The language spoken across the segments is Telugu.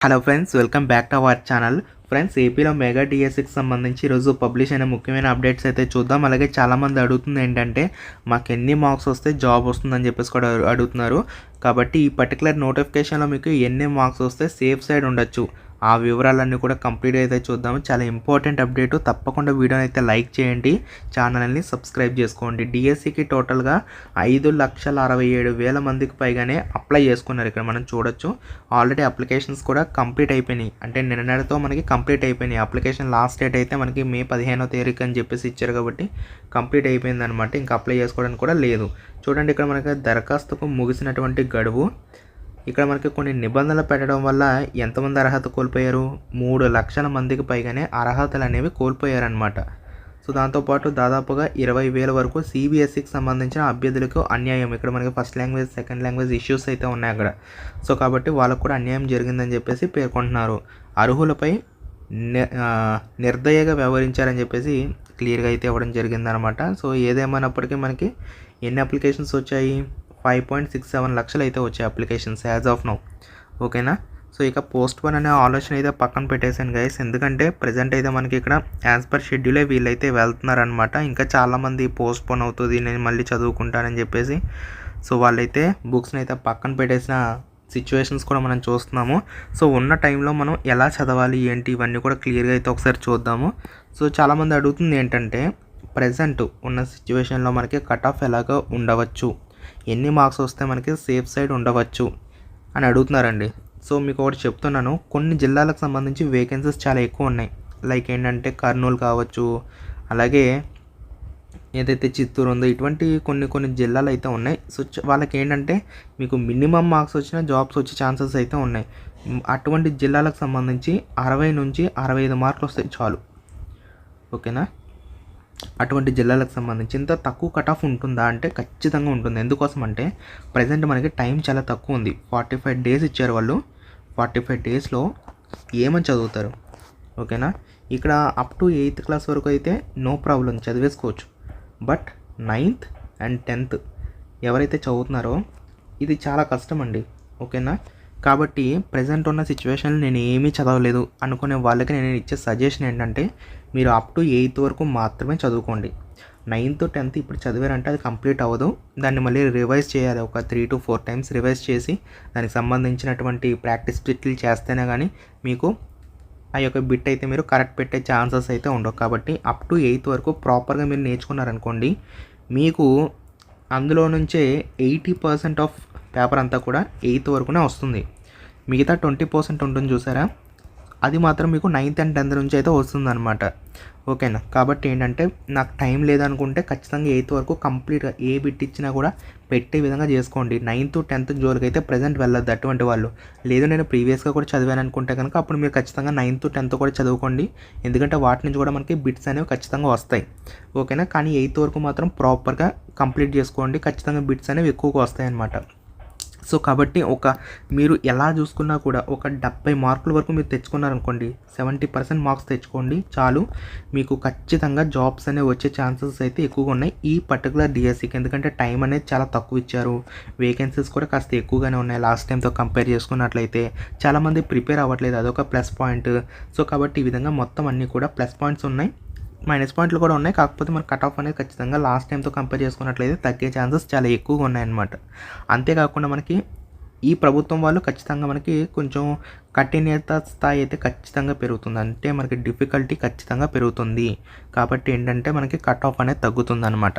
Hello friends welcome back to our channel friends ఏపీలో మెగా డిఎస్సికి సంబంధించి ఈరోజు పబ్లిష్ అయిన ముఖ్యమైన అప్డేట్స్ అయితే చూద్దాం. అలాగే చాలామంది అడుగుతుంది ఏంటంటే మాకు ఎన్ని మార్క్స్ వస్తే జాబ్ వస్తుందని చెప్పేసి కూడా అడుగుతున్నారు. కాబట్టి ఈ పర్టికులర్ నోటిఫికేషన్లో మీకు ఎన్ని మార్క్స్ వస్తే సేఫ్ సైడ్ ఉండొచ్చు. ఆ వివరాలన్నీ కూడా కంప్లీట్ అయితే చూద్దాము. చాలా ఇంపార్టెంట్ అప్డేట్. తప్పకుండా వీడియోని అయితే లైక్ చేయండి. ఛానల్ని సబ్స్క్రైబ్ చేసుకోండి. డిఎస్సికి టోటల్గా ఐదు లక్షల అరవై ఏడు వేల మందికి పైగానే అప్లై చేసుకున్నారు. ఇక్కడ మనం చూడొచ్చు. ఆల్రెడీ అప్లికేషన్స్ కూడా కంప్లీట్ అయిపోయినాయి. అంటే నిన్నటితో మనకి కంప్లీట్ అయిపోయినాయి. అప్లికేషన్ లాస్ట్ డేట్ అయితే మనకి మే పదిహేనో తేదీకి అని చెప్పేసి ఇచ్చారు కాబట్టి కంప్లీట్ అయిపోయింది అనమాట ఇంకా అప్లై చేసుకోవడానికి కూడా లేదు. చూడండి ఇక్కడ మనకి దరఖాస్తుకు ముగిసినటువంటి గడువు. ఇక్కడ మనకి కొన్ని నిబంధనలు పెట్టడం వల్ల ఎంతమంది అర్హత కోల్పోయారు? మూడు లక్షల మందికి పైగానే అర్హతలు అనేవి కోల్పోయారనమాట సో దాంతోపాటు దాదాపుగా ఇరవై వేల వరకు సిబిఎస్సికి సంబంధించిన అభ్యర్థులకు అన్యాయం. ఇక్కడ మనకి first language second language issues అయితే ఉన్నాయి అక్కడ. సో కాబట్టి వాళ్ళకు కూడా అన్యాయం జరిగిందని చెప్పేసి పేర్కొంటున్నారు. అర్హులపై ని- నిర్దయగా వ్యవహరించారని చెప్పేసి క్లియర్గా అయితే ఇవ్వడం జరిగిందనమాట సో ఏదేమైనప్పటికీ మనకి ఎన్ని అప్లికేషన్స్ వచ్చాయి? ఫైవ్ పాయింట్ సిక్స్ సెవెన్ లక్షలు అయితే వచ్చాయి అప్లికేషన్స్ యాజ్ ఆఫ్ నౌ. ఓకేనా? సో ఇక పోస్ట్ పోన్ అనే ఆలోచన అయితే పక్కన పెట్టేశాను గైస్. ఎందుకంటే ప్రజెంట్ అయితే మనకి ఇక్కడ యాజ్ పర్ షెడ్యూలే వీళ్ళైతే వెళ్తున్నారనమాట ఇంకా చాలామంది పోస్ట్ పోన్ అవుతుంది నేను మళ్ళీ చదువుకుంటానని చెప్పేసి. సో వాళ్ళైతే బుక్స్ని అయితే పక్కన పెట్టేసిన సిచ్యువేషన్స్ కూడా మనం చూస్తున్నాము. సో ఉన్న టైంలో మనం ఎలా చదవాలి ఏంటి ఇవన్నీ కూడా క్లియర్గా అయితే ఒకసారి చూద్దాము. సో చాలామంది అడుగుతుంది ఏంటంటే ప్రజెంట్ ఉన్న సిచ్యువేషన్లో మనకి కట్ ఆఫ్ ఎలాగ ఉండవచ్చు? ఎన్ని మార్క్స్ వస్తే మనకి సేఫ్ సైడ్ ఉండవచ్చు అని అడుగుతున్నారండి. సో మీకు ఒకటి చెప్తున్నాను. కొన్ని జిల్లాలకు సంబంధించి వేకెన్సీస్ చాలా ఎక్కువ ఉన్నాయి. లైక్ ఏంటంటే కర్నూలు కావచ్చు అలాగే ఏదైతే చిత్తూరు ఉందో ఇటువంటి కొన్ని కొన్ని జిల్లాలు అయితే ఉన్నాయి. సో వాళ్ళకి ఏంటంటే మీకు మినిమం మార్క్స్ వచ్చిన జాబ్స్ వచ్చే ఛాన్సెస్ అయితే ఉన్నాయి. అటువంటి జిల్లాలకు సంబంధించి అరవై నుంచి అరవై ఐదు మార్కులు వస్తాయి చాలు. ఓకేనా? అటువంటి జిల్లాలకు సంబంధించి ఇంత తక్కువ కట్ ఆఫ్ ఉంటుందా అంటే ఖచ్చితంగా ఉంటుంది. ఎందుకోసం అంటే ప్రజెంట్ మనకి టైం చాలా తక్కువ ఉంది. ఫార్టీ ఫైవ్ డేస్ ఇచ్చారు వాళ్ళు. ఫార్టీ ఫైవ్ డేస్లో ఏమని చదువుతారు? ఓకేనా ఇక్కడ అప్ టు ఎయిత్ క్లాస్ వరకు అయితే నో ప్రాబ్లం చదివేసుకోవచ్చు. బట్ నైన్త్ అండ్ టెన్త్ ఎవరైతే చదువుతున్నారో ఇది చాలా కష్టం అండి. ఓకేనా కాబట్టి ప్రజెంట్ ఉన్న సిచ్యువేషన్లో నేను ఏమీ చదవలేదు. అనుకునే వాళ్ళకి నేను ఇచ్చే సజెషన్ ఏంటంటే మీరు అప్ టు ఎయిత్ వరకు మాత్రమే చదువుకోండి. నైన్త్ టెన్త్ ఇప్పుడు చదివారంటే అది కంప్లీట్ అవ్వదు. దాన్ని మళ్ళీ రివైజ్ చేయాలి. ఒక three to four times revise చేసి దానికి సంబంధించినటువంటి ప్రాక్టీస్ బిట్లు చేస్తేనే కానీ మీకు ఆ యొక్క బిట్ అయితే మీరు కరెక్ట్ పెట్టే ఛాన్సెస్ అయితే ఉండవు. కాబట్టి అప్ టు ఎయిత్ వరకు ప్రాపర్గా మీరు నేర్చుకున్నారనుకోండి మీకు అందులో నుంచే ఎయిటీ పర్సెంట్ ఆఫ్ పేపర్ అంతా కూడా ఎయిత్ వరకునే వస్తుంది. మిగతా ట్వంటీ పర్సెంట్ ఉంటుంది చూసారా? అది మాత్రం మీకు నైన్త్ అండ్ టెన్త్ నుంచి అయితే వస్తుందన్నమాట. ఓకేనా? కాబట్టి ఏంటంటే నాకు టైం లేదనుకుంటే ఖచ్చితంగా ఎయిత్ వరకు కంప్లీట్గా ఏ బిట్ ఇచ్చినా కూడా పెట్టే విధంగా చేసుకోండి. నైన్త్ టెన్త్ జోలికి అయితే ప్రజెంట్ వెళ్ళొద్దు అటువంటి వాళ్ళు. లేదు నేను ప్రీవియస్గా కూడా చదివాను అనుకుంటే కనుక అప్పుడు మీరు ఖచ్చితంగా నైన్త్ టెన్త్ కూడా చదువుకోండి. ఎందుకంటే వాటి నుంచి కూడా మనకి బిట్స్ అనేవి ఖచ్చితంగా వస్తాయి. ఓకేనా? కానీ ఎయిత్ వరకు మాత్రం ప్రాపర్గా కంప్లీట్ చేసుకోండి. ఖచ్చితంగా బిట్స్ అనేవి ఎక్కువగా వస్తాయి అన్నమాట సో కాబట్టి ఒక మీరు ఎలా చూసుకున్నా కూడా ఒక డెబ్బై మార్కుల వరకు మీరు తెచ్చుకున్నారనుకోండి సెవెంటీ పర్సెంట్ మార్క్స్ తెచ్చుకోండి చాలు. మీకు ఖచ్చితంగా జాబ్స్ అనేవి వచ్చే ఛాన్సెస్ అయితే ఎక్కువగా ఉన్నాయి. ఈ పర్టికులర్ డిఎస్సికి ఎందుకంటే టైం అనేది చాలా తక్కువ ఇచ్చారు. వేకెన్సీస్ కూడా కాస్త ఎక్కువగానే ఉన్నాయి. లాస్ట్ టైంతో కంపేర్ చేసుకున్నట్లయితే చాలామంది ప్రిపేర్ అవ్వట్లేదు. అదొక ప్లస్ పాయింట్. సో కాబట్టి ఈ విధంగా మొత్తం అన్నీ కూడా ప్లస్ పాయింట్స్ ఉన్నాయి. మైనస్ పాయింట్లు కూడా ఉన్నాయి. కాకపోతే మన కట్ ఆఫ్ అనేది ఖచ్చితంగా లాస్ట్ టైంతో కంపేర్ చేసుకున్నట్లయితే తగ్గే ఛాన్సెస్ చాలా ఎక్కువగా ఉన్నాయన్నమాట. అంతేకాకుండా మనకి ఈ ప్రభుత్వం వాళ్ళు ఖచ్చితంగా మనకి కొంచెం కఠినత స్థాయి అయితే ఖచ్చితంగా పెరుగుతుంది. అంటే మనకి డిఫికల్టీ ఖచ్చితంగా పెరుగుతుంది. కాబట్టి ఏంటంటే మనకి కట్ ఆఫ్ అనేది తగ్గుతుంది అనమాట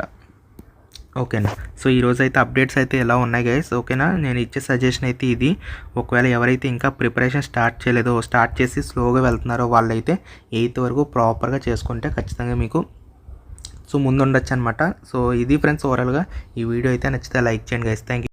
ఓకేనా? సో ఈరోజు అయితే అప్డేట్స్ అయితే ఎలా ఉన్నాయి గైస్ ఓకేనా? నేను ఇచ్చే సజెషన్ అయితే ఇది. ఒకవేళ ఎవరైతే ఇంకా ప్రిపరేషన్ స్టార్ట్ చేయలేదో స్టార్ట్ చేసి స్లోగా వెళ్తున్నారో వాళ్ళైతే ఎయిత్ వరకు ప్రాపర్గా చేసుకుంటే ఖచ్చితంగా మీకు సో ముందు ఉండొచ్చు అనమాట సో ఇది ఫ్రెండ్స్ ఓవరాల్గా ఈ వీడియో అయితే నచ్చితే లైక్ చేయండి గైస్ థ్యాంక్ యూ